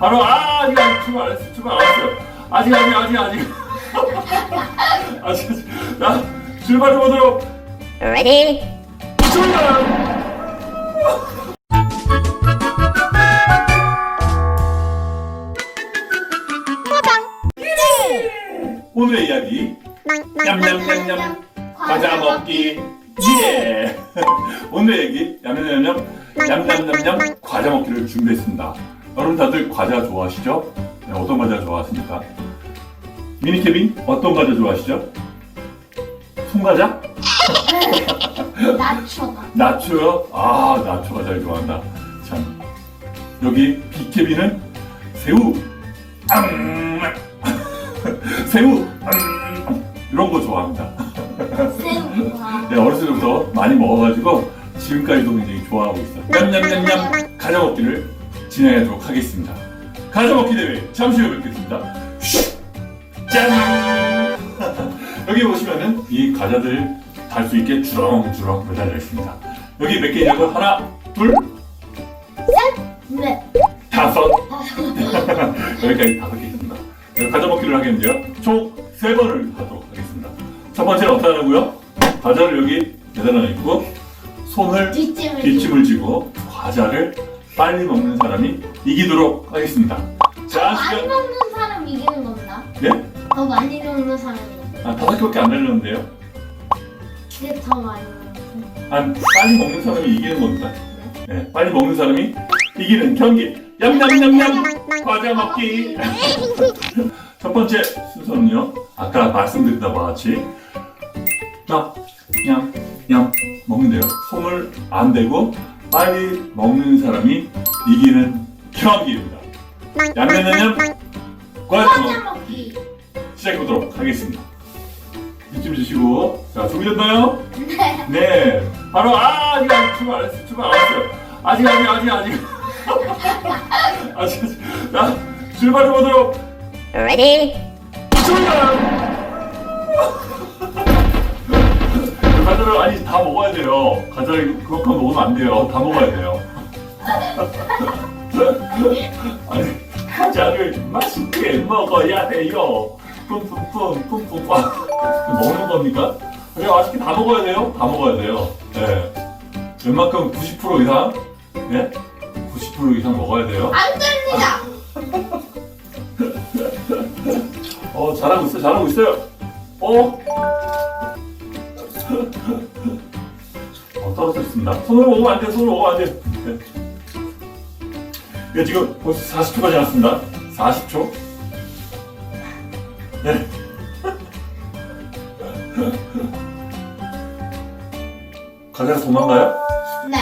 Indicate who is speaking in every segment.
Speaker 1: 바로 아 아직 아직 출발 안 했어. 출발 안 했어요. 아직 아직 아직 아직. 아직 아직. 자 출발해 보도록.
Speaker 2: Ready?
Speaker 1: 출발 오늘의 이야기. 냠냠냠냠. 과자 먹기. 예! 오늘의 얘기 냠냠냠냠. 냠냠냠냠. 과자 먹기를 준비했습니다 여러분 다들 과자 좋아하시죠? 네, 어떤 과자 좋아하십니까? 미니케빈 어떤 과자 좋아하시죠? 송과자?
Speaker 3: 나초가
Speaker 1: 나초요? 아 나초 과자를 좋아한다 참 여기 비케비는 새우 음, 새우 음, 이런 거 좋아합니다
Speaker 3: 새우가
Speaker 1: 네, 어렸을 때부터 많이 먹어가지고 지금까지도 굉장히 좋아하고 있어요. 냠냠냠냠 가자 먹기를 진행하도록 하겠습니다. 가자 먹기 대회 잠시 후에 뵙겠습니다. 슉! 짠! 여기 보시면은 이 과자들 달 수 있게 주렁주렁 매달려 있습니다. 여기 몇 개냐고 하나, 둘,
Speaker 3: 네
Speaker 1: 다섯. 여기까지 다섯 개 있습니다. 네, 과자 먹기를 하겠는데요. 총 세 번을 하도록 하겠습니다. 첫 번째는 어떻게 하냐고요? 과자를 여기 매달아 있고 손을
Speaker 3: 뒷짐을
Speaker 1: 지고 과자를 빨리 먹는 사람이 이기도록 하겠습니다. 자,
Speaker 3: 많이
Speaker 1: 시간
Speaker 3: 먹는 사람 이기는 겁니다
Speaker 1: 네?
Speaker 3: 더 많이 먹는 사람이
Speaker 1: 아, 다섯 개밖에 안 달렸는데요.
Speaker 3: 이게 더 많이 먹는
Speaker 1: 아, 빨리 먹는 사람이 이기는 겁니다.
Speaker 3: 네.
Speaker 1: 네, 빨리 먹는 사람이 이기는 경기. 냠냠냠냠 과자 먹기. 첫 번째 순서는요. 아까 말씀드린 바와 같이 자, 그냥 그냥 먹는데요. 손을 안 대고 빨리 먹는 사람이 이기는 경기입니다. 과자
Speaker 3: 과자
Speaker 1: 먹기
Speaker 3: 먹기
Speaker 1: 시작해 보도록 하겠습니다. 이쯤 주시고 자 준비됐나요?
Speaker 3: 네
Speaker 1: 네, 바로 아 아직 아직 출발 안 했어요. 출발 안 했어요. 아직 아직 아직 아직 아직 아직 자 출발해 보도록
Speaker 2: Ready?
Speaker 1: 출발. 과자를 아니 다 먹어야 돼요. 과자를 그렇게 먹으면 안 돼요. 다 먹어야 돼요. 아니 과자를 맛있게 먹어야 돼요. 뿜뿜뿜 뿜뿜뿜 먹는 겁니까? 그래 맛있게 다 먹어야 돼요. 다 먹어야 돼요. 네. 웬만큼 90% 이상, 네? 90% 이상 먹어야 돼요.
Speaker 3: 안 됩니다
Speaker 1: 어 잘하고 있어 잘하고 있어요 어? 어 떨어졌습니다 손으로 먹으면 안 돼 손으로 먹으면 안 돼 네. 이거 지금 벌써 40초가 지났습니다 40초 네 과자가 도망가요?
Speaker 3: 네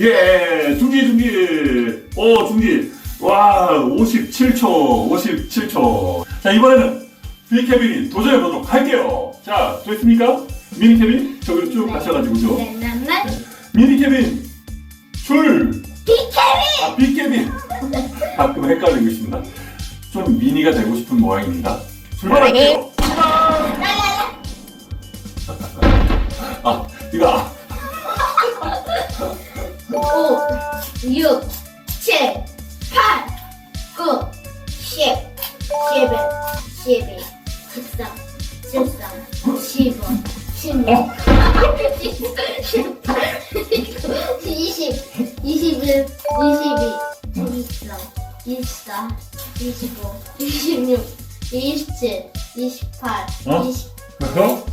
Speaker 1: 예, 중지, 중지. 오, 중지. 와, 57초, 57초. 자, 이번에는 비케빈이 도전해 보도록 할게요. 자, 됐습니까? 미니케빈? 저기로 쭉
Speaker 3: 네.
Speaker 1: 가셔가지고죠.
Speaker 3: 네네네
Speaker 1: 미니케빈, 줄.
Speaker 3: 비케비
Speaker 1: 아, 비케빈. 가끔 헷갈리고 있습니다. 좀 미니가 되고 싶은 모양입니다. 출발할게요. 출발!
Speaker 3: 랄랄라
Speaker 1: 아, 이거, 아,
Speaker 3: 5 6 7 8 9 10 11 12 13 13 15 16 18 19 20 21 22 23 24 25 26 27 28
Speaker 1: 어?
Speaker 3: 20
Speaker 1: 그래서?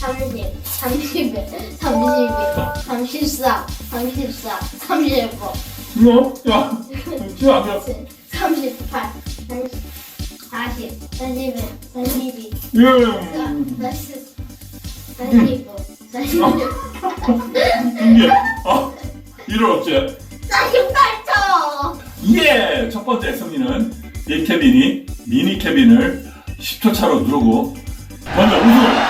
Speaker 3: 30, 31, 32, 33, 34, 35,
Speaker 1: 이거? 야, 지금 안 돼.
Speaker 3: 38, 40, 41, 42,
Speaker 1: 예.
Speaker 3: 40, 45, 46,
Speaker 1: 이게, 아, 이럴 어째.
Speaker 3: 48초!
Speaker 1: 예! 첫 번째 승리는 이 케빈이 미니 케빈을 10초 차로 누르고 먼저 우승을 차지합니다.